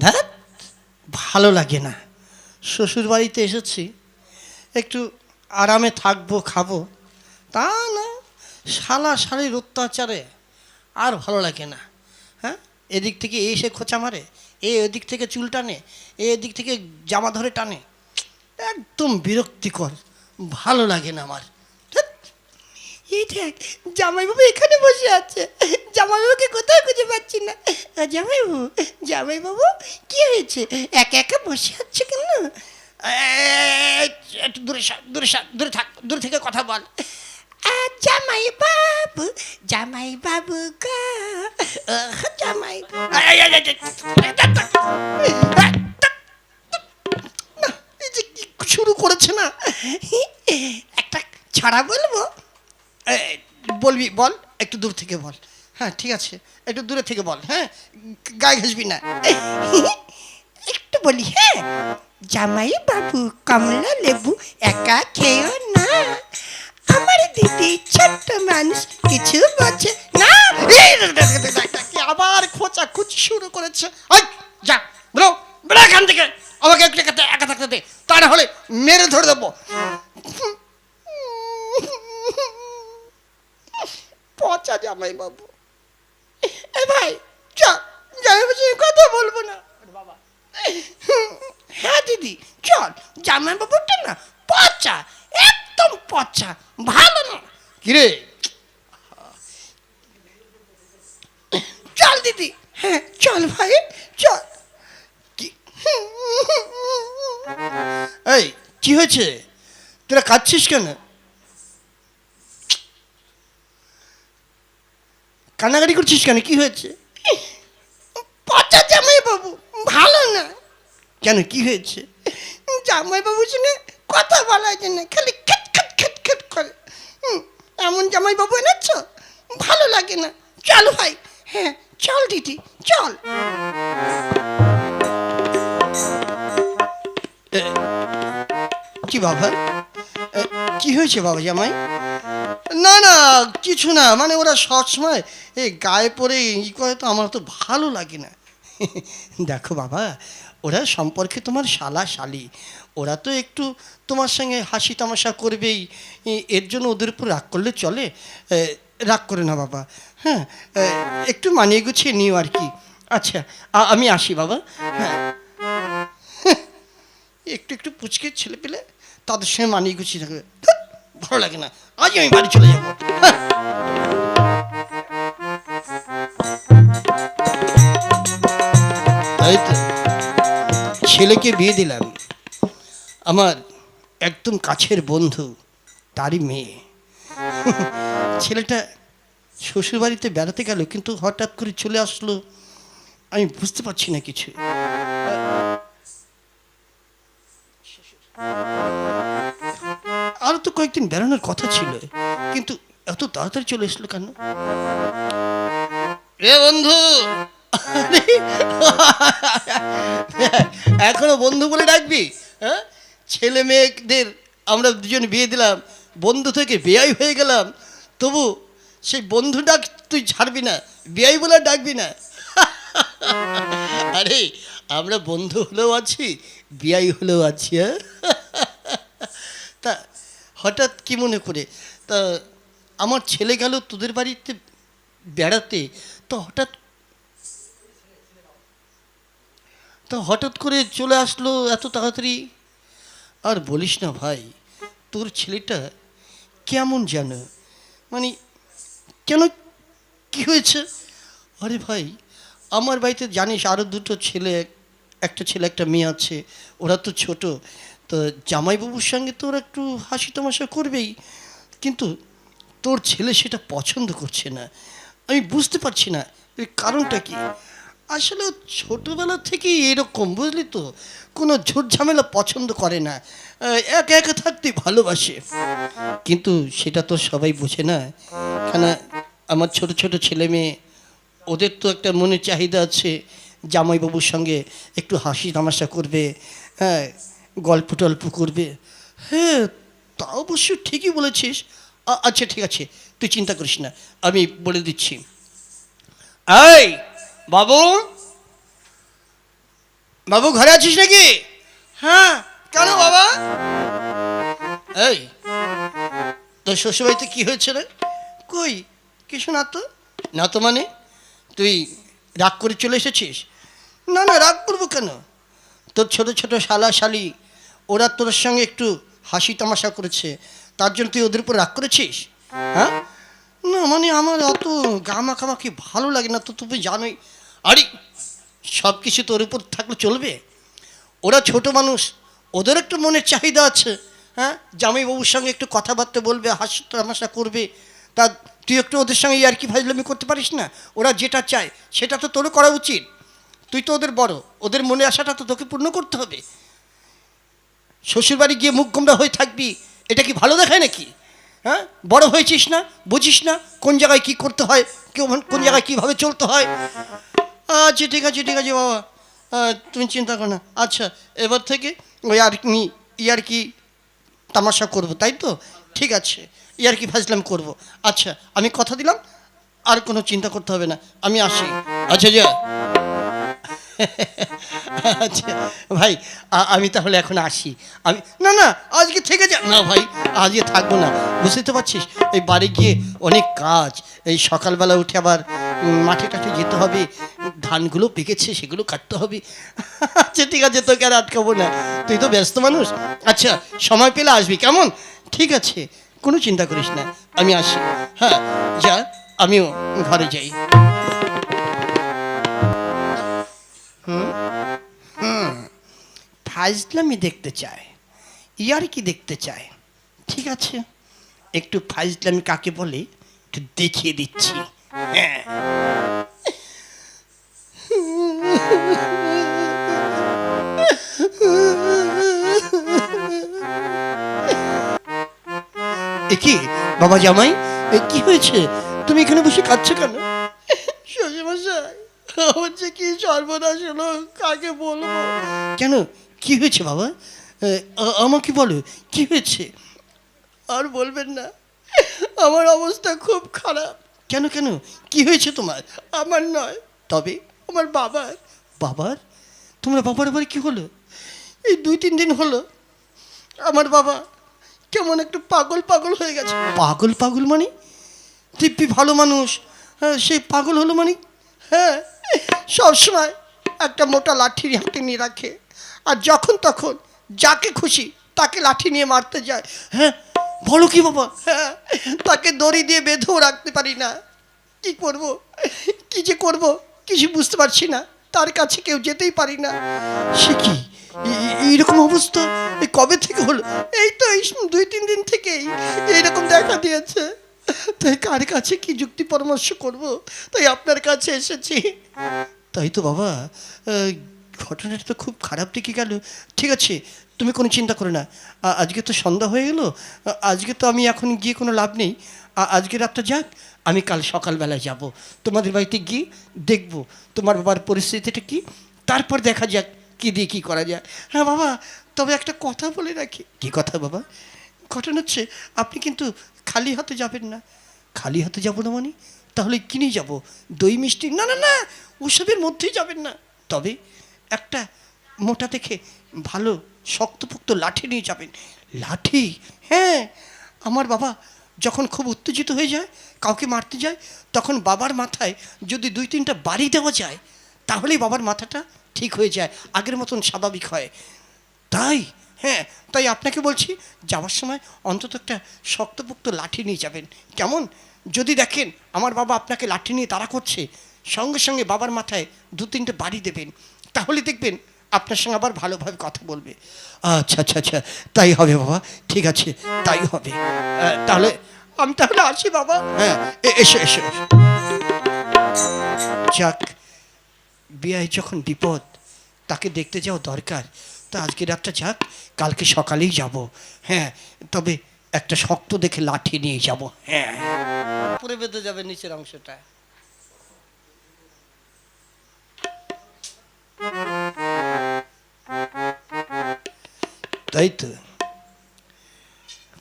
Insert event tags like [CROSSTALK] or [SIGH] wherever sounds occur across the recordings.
ধ্যাত ভালো লাগে না। শ্বশুর বাড়িতে এসেছি, একটু আরামে থাকব, খাব। তা না, শালা শালির অত্যাচারে আর ভালো লাগে না। হ্যাঁ? এদিক থেকে এসে খোঁচা মারে, এ এদিক থেকে চুল টানে, এ এদিক থেকে জামা ধরে টানে। একদম বিরক্তিকর, ভালো লাগে না আমার। এই দেখ, জামাইবাবু এখানে বসে আছে। জামাইবাবুকে কোথায় খুঁজে পাচ্ছি না। জামাইবাবু জামাইবাবু কি হয়েছে? একা একা বসে আছে কেন? একটু দূরে দূরে দূরে থাক দূরে থেকে কথা বল। জামাই বাবু জামাই বাবু গা জামাই শুরু করেছে না? একটা ছাড়া বলব? বলবি বল একটু দূর থেকে বল। হ্যাঁ ঠিক আছে। একটু দূরে থেকে বল হ্যাঁ? গায়ে ঘাসবি না। একটু বলি হ্যাঁ? জামাই বাবু, কমলা লেবু একা খেয়েও না। আমার দিদি ছোট্ট মানুষ, কিছু বোঝে না। আবার খোঁচা খুচি শুরু করেছে। যা, ব্রো বেড়া এখান থেকে। আমাকে একটু একা একা থাকতে দে। তা না হলে মেরে ধরে দেবো। পচা জামাই বাবু। এ ভাই চ জামাই বাবু সঙ্গে কথা বলব না। বাবা। হ্যাঁ দিদি চল জামাই বাবুটা না পচা একদম পচা ভালো না। কিরে? চল দিদি হ্যাঁ চল ভাই চল। কি? এই কি হয়েছে? তোরা কাঁদছিস কেন? কান্নাকাটি করছিস কেন? কি হয়েছে? পচা জামাই বাবু ভালো না। কেন কি হয়েছে? জামাই বাবুর সঙ্গে কথা বলা যায় না খালি খেট খেট খেট খেট করে। এমন জামাই বাবু এনেছ? ভালো লাগে না। চল ভাই হ্যাঁ চল দিদি চল। কি বাবা? কি হয়েছে বাবা জামাই? না না, কিছু না মানে ওরা সবসময় এই গায়ে পরে ই করে তো আমার তো ভালো লাগে না। দেখো বাবা, ওরা সম্পর্কে তোমার শালা শালি। ওরা তো একটু তোমার সঙ্গে হাসি তামাশা করবেই। এর জন্য ওদের উপর রাগ করলে চলে। রাগ করে না বাবা। হ্যাঁ একটু মানিয়ে গুছিয়ে নিও আর কি। আচ্ছা আমি আসি বাবা। হ্যাঁ। একটু একটু পুচকে ছেলে পেলে তাদের সঙ্গে মানিয়ে গুছিয়ে থাকবে ভালো লাগে না। আজ আমি বাড়ি চলে যাব। তাই ছেলেকে বিয়ে দিলাম। আমার একদম কাছের বন্ধু, তারই মেয়ে। ছেলেটা শ্বশুরবাড়িতে বেড়াতে গেল, কিন্তু হঠাৎ করে চলে আসলো। আমি বুঝতে পারছি না কিছু। তো কয়েকদিন বেড়ানোর কথা ছিল। কিন্তু এত তাড়াতাড়ি চলে এসলো কেন? এ বন্ধু! [LAUGHS] এখনও বন্ধু বলে ডাকবি? হ্যাঁ? ছেলে মেয়েদের আমরা দুজন বিয়ে দিলাম বন্ধু থেকে বেয়াই হয়ে গেলাম। তবু সেই বন্ধু ডাক তুই ছাড়বি না বেয়াই বলে আর ডাকবি না। আরে আমরা বন্ধু হলেও আছি বিয়াই হলেও আছি হ্যাঁ? তা হঠাৎ কি মনে করে? তা আমার ছেলে গেল তোদের বাড়িতে বেড়াতে, তো হঠাৎ তো হঠাৎ করে চলে আসলো এত তাড়াতাড়ি? আর বলিস না ভাই, তোর ছেলেটা কেমন যেন? মানে কেন কি হয়েছে? আরে ভাই, আমার বাড়িতে জানিস আরও দুটো ছেলে, একটা ছেলে, একটা মেয়ে আছে, ওরা তো ছোট। তো জামাইবাবুর সঙ্গে তো ওরা একটু হাসি তামাশা করবেই, কিন্তু তোর ছেলে সেটা পছন্দ করছে না। আমি বুঝতে পারছি না, এর কারণটা কি? আসলে ছোটবেলা থেকেই এরকম, বুঝলি তো? কোনো ঝুট ঝামেলা পছন্দ করে না। একা একা থাকতেই ভালোবাসে। কিন্তু সেটা তো সবাই বোঝে না। কেন আমার ছোট ছোট ছেলে মেয়ে, ওদের তো একটা মনে চাহিদা আছে, জামাইবাবুর সঙ্গে একটু হাসি তামাশা করবে। হ্যাঁ গল্প টল্প করবে। হ্যাঁ তা অবশ্য ঠিকই বলেছিস। আচ্ছা ঠিক আছে, তুই চিন্তা করিস না, আমি বলে দিচ্ছি। এই, বাবু! বাবু, ঘরে আছিস নাকি? হ্যাঁ কেন বাবা? এই, তোর শ্বশুরবাড়িতে কি হয়েছে রে? কই, কিছু না তো? না তো মানে? তুই রাগ করে চলে এসেছিস? না না, রাগ করব কেন? তোর ছোট ছোট শালা শালি ওরা তোর সঙ্গে একটু হাসি তামাশা করেছে। তার জন্য তুই ওদের উপর রাগ করেছিস? হ্যাঁ? না মানে আমার অত গামাখামাখি ভালো লাগে না তো তুমি জানোই। আরে সব কিছু তোর উপর থাকলে চলবে। ওরা ছোট মানুষ, ওদের একটু মনের চাহিদা আছে। হ্যাঁ? জামাইবাবুর সঙ্গে একটু কথাবার্তা বলবে, হাসি তামাশা করবে। তা তুই একটু ওদের সঙ্গে আর কি ফাজলামি করতে পারিস না? ওরা যেটা চায়, সেটা তো তোরও করা উচিত। তুই তো ওদের বড়, ওদের মনে আসাটা তো তোকে পূর্ণ করতে হবে। শ্বশুরবাড়ি গিয়ে মুখ গোমরা হয়ে থাকবি, এটা কি ভালো দেখায় নাকি? হ্যাঁ? বড় হয়েছিস না? বুঝিস না? কোন জায়গায় কি করতে হয়? কেউ কোন জায়গায় কীভাবে চলতে হয়? আচ্ছা ঠিক আছে ঠিক আছে বাবা। তুমি চিন্তা করো না। আচ্ছা এবার থেকে ওই আর কি ইয়ার কি তামাশা করব, তাই তো? ঠিক আছে ইয়ার কি ফাজলাম করব। আচ্ছা আমি কথা দিলাম, আর কোনো চিন্তা করতে হবে না। আমি আসি। আচ্ছা যা। আচ্ছা ভাই আমি তাহলে এখন আসি। আমি না না, আজকে থেকে যা না, ভাই, আজকে থাকব না। বুঝতে তো পারছিস? এই বাড়ি গিয়ে অনেক কাজ। এই সকালবেলা উঠে আবার মাঠে টাঠে যেতে হবে। ধানগুলো পেকেছে, সেগুলো কাটতে হবে। আচ্ছা ঠিক আছে, তোকে আর আটকাবো না। তুই তো ব্যস্ত মানুষ। আচ্ছা সময় পেলে আসবি, কেমন? ঠিক আছে, কোনো চিন্তা করিস না। আমি আসি। হ্যাঁ যা, আমিও ঘরে যাই। ফাজলামি দেখতে চায়। ইয়ার কি দেখতে চায়। ঠিক আছে? একটু ফাজলামি কাকে বলে একটু দেখিয়ে দিচ্ছি। হ্যাঁ। কি, বাবা জামাই? কি হয়েছে? তুমি এখানে বসে কাঁদছো কেন? আমার যে কি সর্বনাশ হলো? কাকে বলব? কেন? কি হয়েছে বাবা? আমাকে বলো কি হয়েছে? আর বলবেন না। আমার অবস্থা খুব খারাপ। কেন কেন? কি হয়েছে তোমার? আমার নয় তবে? আমার বাবার। বাবার? তোমার বাবার আবার কি হলো? এই দুই তিন দিন হলো। আমার বাবা কেমন একটু পাগল পাগল হয়ে গেছে। পাগল পাগল মানে? দিব্যি ভালো মানুষ। হ্যাঁ সেই পাগল হলো মানে হ্যাঁ সবসময় একটা মোটা লাঠি হাতে নিয়ে রাখে। আর যখন তখন যাকে খুশি তাকে লাঠি নিয়ে মারতে যায়। হ্যাঁ বলো কি বাবা? হ্যাঁ তাকে দড়ি দিয়ে বেঁধেও রাখতে পারি না। কি করব? কি যে করব? কিছু বুঝতে পারছি না। তার কাছে কেউ যেতেই পারি না। সে কি? এইরকম অবস্থা? কবে থেকে হলো? এই তো এই দুই, তিন দিন থেকেই এইরকম দেখা দিয়েছে। তাই কার কাছে কি যুক্তি পরামর্শ করব? তাই আপনার কাছে এসেছি। তাই তো বাবা ঘটনাটা তো খুব খারাপ দিকে গেল। ঠিক আছে, তুমি কোনো চিন্তা করো না। আজকে তো সন্ধ্যা হয়ে গেল। আজকে তো আমি এখন গিয়ে কোনো লাভ নেই। আজকে রাতটা যাক, আমি কাল সকালবেলায় যাব। তোমাদের বাড়িতে গিয়ে দেখব তোমার বাবার পরিস্থিতিটা কি। তারপর দেখা যাক কি দিয়ে কী করা যায়। হ্যাঁ বাবা, তবে একটা কথা বলে রাখি। কি কথা বাবা? ঘটনা হচ্ছে, আপনি কিন্তু খালি হাতে যাবেন না। খালি হাতে যাব না মানে? তাহলে কিনে যাব? দই মিষ্টি? না না না, ওসবের মধ্যেই যাবেন না। তবে একটা মোটা দেখে ভালো শক্তপোক্ত লাঠি নিয়ে যাবেন। লাঠি? হ্যাঁ আমার বাবা যখন খুব উত্তেজিত হয়ে যায়, কাউকে মারতে যায়, তখন বাবার মাথায় যদি দুই, তিনটা বাড়ি দেওয়া যায়, তাহলেই বাবার মাথাটা ঠিক হয়ে যায়। আগের মতন স্বাভাবিক হয়। তাই? হ্যাঁ তাই আপনাকে বলছি, যাওয়ার সময় অন্তত একটা শক্তপোক্ত লাঠি নিয়ে যাবেন। কেমন? যদি দেখেন আমার বাবা আপনাকে লাঠি নিয়ে তাড়া করছে, সঙ্গে সঙ্গে বাবার মাথায় দু তিনটে বাড়ি দেবেন, তাহলে দেখবেন আপনার সঙ্গে আবার ভালোভাবে কথা বলবে। আচ্ছা আচ্ছা আচ্ছা তাই হবে বাবা, ঠিক আছে, তাই হবে। তাহলে আমি তাহলে আসি বাবা। হ্যাঁ এসো এসো। যাক, বিয়ায় যখন বিপদ, তাকে দেখতে যাওয়া দরকার। তা আজকে রাতটা যাক, কালকে সকালেই যাব। হ্যাঁ তবে একটা শক্ত দেখে লাঠি নিয়ে যাব। হ্যাঁ। পুরে বেঁধে যাবে নিচের অংশটা। তাই তো।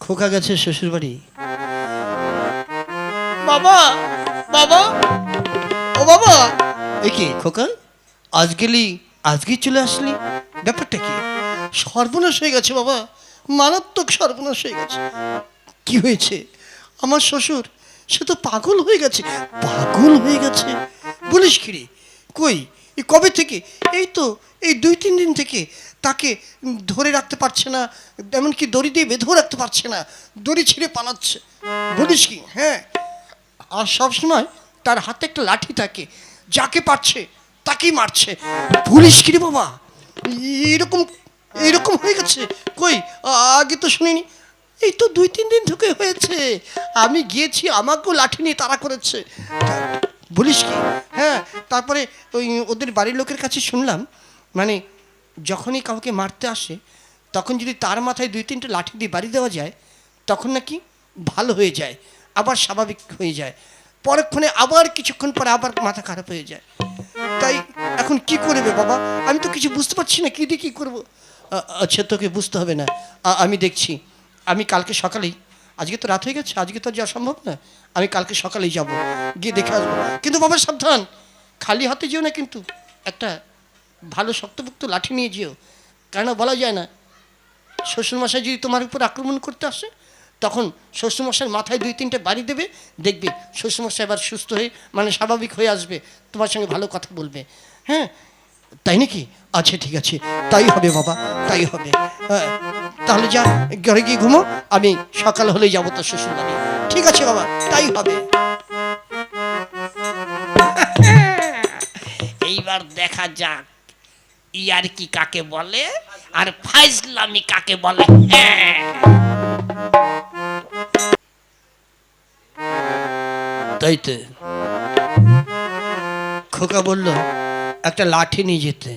খোকা গেছে শ্বশুর বাড়ি বাবা বাবা, ও বাবা, এ কি খোকা? আজ গেলি আজকেই চলে আসলি? ব্যাপারটা কি? সর্বনাশ হয়ে গেছে বাবা। মারাত্মক সর্বনাশ হয়ে গেছে। কি হয়েছে? আমার শ্বশুর, সে তো পাগল হয়ে গেছে। পাগল হয়ে গেছে। বলিস কি রে? কই? কবে থেকে? এই তো, এই দুই, তিন দিন থেকে তাকে ধরে রাখতে পারছে না, এমনকি দড়ি দিয়ে বেঁধেও রাখতে পারছে না, দড়ি ছিঁড়ে পালাচ্ছে। বলিস কি? হ্যাঁ। আর সবসময় তার হাতে একটা লাঠি থাকে, যাকে পারছে তাকেই মারছে। পুলিশ কিরে বাবা? এরকম এরকম হয়ে গেছে। কই, আগে তো শুনিনি। এই তো দুই, তিন দিন ঢুকে হয়েছে। আমি গিয়েছি, আমাকেও লাঠি নিয়ে তাড়া করেছে। বলিস কি? হ্যাঁ তারপরে ওই ওদের বাড়ির লোকের কাছে শুনলাম মানে যখনই কাউকে মারতে আসে, তখন যদি তার মাথায় দুই, তিনটে লাঠি দিয়ে বাড়ি দেওয়া যায়, তখন নাকি ভালো হয়ে যায়, আবার স্বাভাবিক হয়ে যায়। পরক্ষণে আবার, কিছুক্ষণ পরে আবার মাথা খারাপ হয়ে যায়। এখন কি করবে বাবা? আমি তো কিছু বুঝতে পারছি না কী দিয়ে কী করব? আচ্ছা তোকে বুঝতে হবে না। আমি দেখছি। আমি কালকে সকালেই, আজকে তো রাত হয়ে গেছে, আজকে তো যাওয়া সম্ভব না। আমি কালকে সকালেই যাব, গিয়ে দেখে আসব। কিন্তু বাবা, সাবধান। খালি হাতে যেও না কিন্তু। একটা ভালো শক্তপোক্ত লাঠি নিয়ে যেও। কেন বলা যায় না, শ্বশুরমশাই যদি তোমার উপর আক্রমণ করতে আসে তখন শ্বশুরমশাইয়ের মাথায় দুই তিনটে বাড়ি দেবে দেখবে শ্বশুরমশাই এবার সুস্থ হয়ে মানে স্বাভাবিক হয়ে আসবে তোমার সঙ্গে ভালো কথা বলবে। হ্যাঁ? তাই নাকি? আচ্ছা ঠিক আছে। তাই হবে বাবা তাই হবে। হ্যাঁ, তাহলে যা ঘরে গিয়ে ঘুমো আমি সকাল হলেই যাব তোর শ্বশুর বাড়ি ঠিক আছে বাবা তাই হবে। [LAUGHS] এইবার দেখা যাক ইয়ার কি কাকে বলে আর ফাইজলামি কাকে বলে। হ্যাঁ। তাই খোকা বলল, একটা লাঠি নিয়ে যেতে।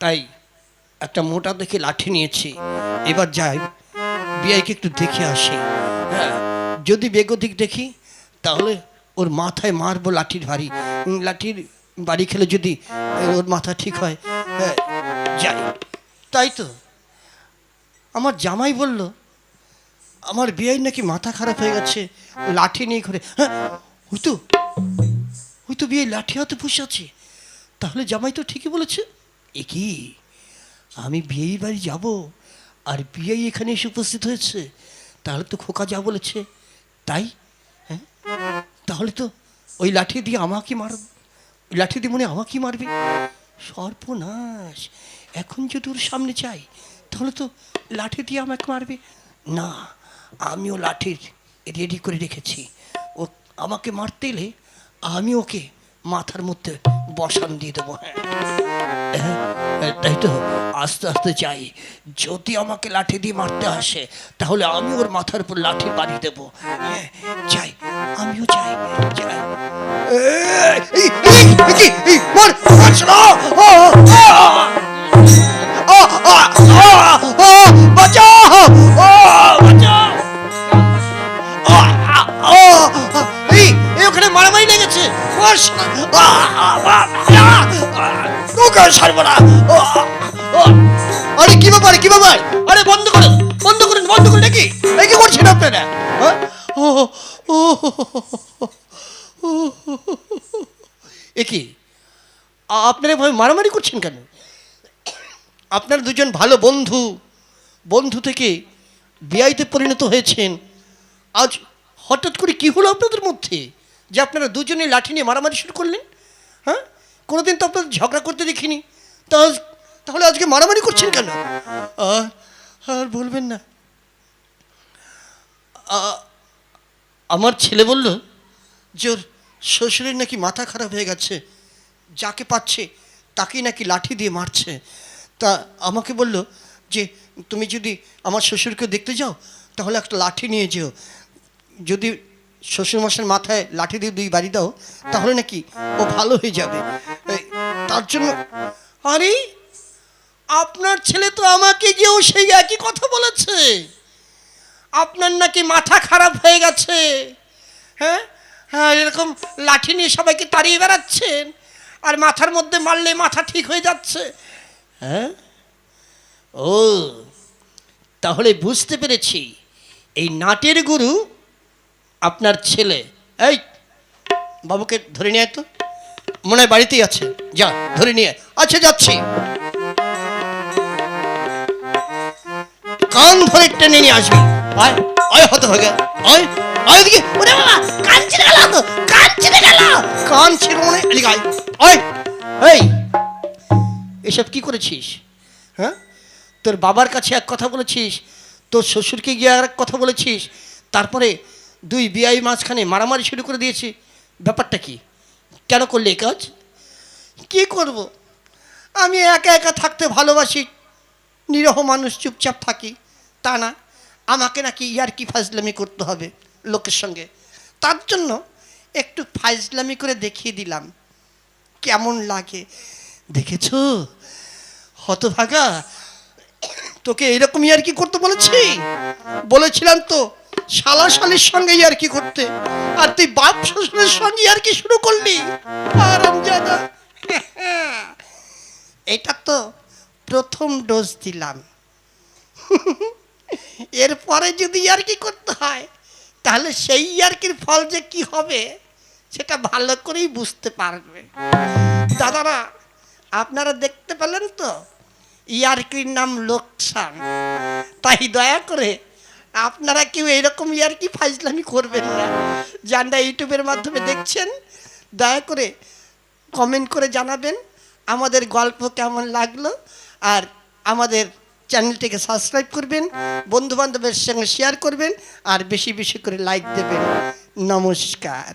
তাই? একটা মোটা দেখে লাঠি নিয়েছি। এবার যাই, বিআইকে একটু দেখে আসি। হ্যাঁ যদি বেগতিক দেখি, তাহলে ওর মাথায় মারবো লাঠির ভারী। লাঠির বাড়ি খেলে যদি ওর মাথা ঠিক হয় হ্যাঁ যাই। তাই তো। আমার জামাই বলল, আমার বিয়ের নাকি মাথা খারাপ হয়ে গেছে, লাঠি নিয়ে ঘুরে হ্যাঁ ওই তো ওই তো বিয়ে লাঠি হাতে বসে আছে। তাহলে জামাই তো ঠিকই বলেছে। এ কি? আমি বিয়েই বাড়ি যাব আর বিয়েই এখানে এসে উপস্থিত হয়েছে। তাহলে তো খোকা যা বলেছে। তাই? হ্যাঁ? তাহলে তো ওই লাঠি দিয়ে আমাকে মার ওই লাঠি দিয়ে মনে আমাকেই মারবে। সর্বনাশ। এখন যদি ওর সামনে চাই তাহলে তো লাঠি দিয়ে আমাকে মারবে। না, আমিও লাঠির রেডি করে রেখেছি। আমাকে মারতে এলে আমি ওকে মাথার মধ্যে বসান দিয়ে দেবো হ্যাঁ। হ্যাঁ, তাই তো? আস্তে আস্তে চাই যদি আমাকে লাঠি দিয়ে মারতে আসে তাহলে আমি ওর মাথার উপর লাঠি বাড়ি দেবো। হ্যাঁ চাই আমিও চাই চাই আরে কি ব্যাপার কি ব্যাপার? আরে বন্ধ করুন বন্ধ করুন বন্ধ করুন, নাকি? এই কি করছেন আপনারা? এ কি? আপনারা এভাবে মারামারি করছেন কেন? আপনারা দুজন ভালো বন্ধু বন্ধু থেকে বিয়াইতে পরিণত হয়েছেন। আজ হঠাৎ করে কি হলো আপনাদের মধ্যে? যে আপনারা দুজনে লাঠি নিয়ে মারামারি শুরু করলেন? হ্যাঁ? কোনোদিন তো আপনাদের ঝগড়া করতে দেখিনি। তা তাহলে আজকে মারামারি করছেন কেন? আর বলবেন না। আমার ছেলে বলল, যে ওর শ্বশুরের নাকি মাথা খারাপ হয়ে গেছে, যাকে পাচ্ছে, তাকেই নাকি লাঠি দিয়ে মারছে। তা আমাকে বলল যে, তুমি যদি আমার শ্বশুরকে দেখতে যাও, তাহলে একটা লাঠি নিয়ে যেও। যদি শ্বশুরমশাইয়ের মাথায় লাঠি দিয়ে দুই বাড়ি দাও, তাহলে নাকি ও ভালো হয়ে যাবে। তার জন্য আরে, আপনার ছেলে তো আমাকে গিয়েও সেই একই কথা বলেছে। আপনার নাকি মাথা খারাপ হয়ে গেছে। হ্যাঁ? হ্যাঁ এরকম লাঠি নিয়ে সবাইকে তাড়িয়ে বেড়াচ্ছেন, আর মাথার মধ্যে মারলে মাথা ঠিক হয়ে যাচ্ছে। হ্যাঁ? ও, তাহলে বুঝতে পেরেছি, এই নাটের গুরু আপনার ছেলে। এই, বাবুকে ধরে নিয়ে তো। মনে হয় বাড়িতেই আছে। যা, ধরে নিয়ে আচ্ছা যাচ্ছি। কান ধরে টেনে নিয়ে আসবি। আয় আয় হতে হবে আয় আয় এদিকে। ওরে বাবা, কান ছিঁড়ে গেল কান ছিঁড়ে গেল। কান ছিল মনে। এদিকে আয়। আয়। এই, এসব কি করেছিস? হ্যাঁ? তোর বাবার কাছে এক কথা বলেছিস, তোর শ্বশুরকে গিয়ে আর এক কথা বলেছিস, তারপরে দুই বিআই মাঝখানে মারামারি শুরু করে দিয়েছি। ব্যাপারটা কি? কেন করলে এই কাজ? কি করব? আমি একা একা থাকতে ভালোবাসি। নিরহ মানুষ চুপচাপ থাকি। তা না, আমাকে নাকি ইয়ার কি ফাজলামি করতে হবে লোকের সঙ্গে। তার জন্য একটু ফাজলামি করে দেখিয়ে দিলাম। কেমন লাগে? দেখেছ? হতভাগা। তোকে এরকম ইয়ার কি করতে বলেছি? বলেছিলাম তো। শালা শালির সঙ্গে আর কি করতে আর তুই বাপ শ্বশুরের সঙ্গে ইয়ার কি শুরু করলি? এটা তো প্রথম ডোজ দিলাম। এরপরে যদি ইয়ার কি করতে হয়, তাহলে সেই ইয়ার্কির ফল যে কি হবে, সেটা ভালো করেই বুঝতে পারবে। দাদারা, আপনারা দেখতে পেলেন তো? ইয়ার্কির নাম লোকসান। তাই দয়া করে আপনারা কেউ এরকম ইয়ার্কি ফাইজলামি করবেন না? যারা ইউটিউবের মাধ্যমে দেখছেন, দয়া করে কমেন্ট করে জানাবেন আমাদের গল্প কেমন লাগল আর আমাদের চ্যানেলটিকে সাবস্ক্রাইব করবেন, বন্ধুবান্ধবের সঙ্গে শেয়ার করবেন আর বেশি বেশি করে লাইক দেবেন। নমস্কার।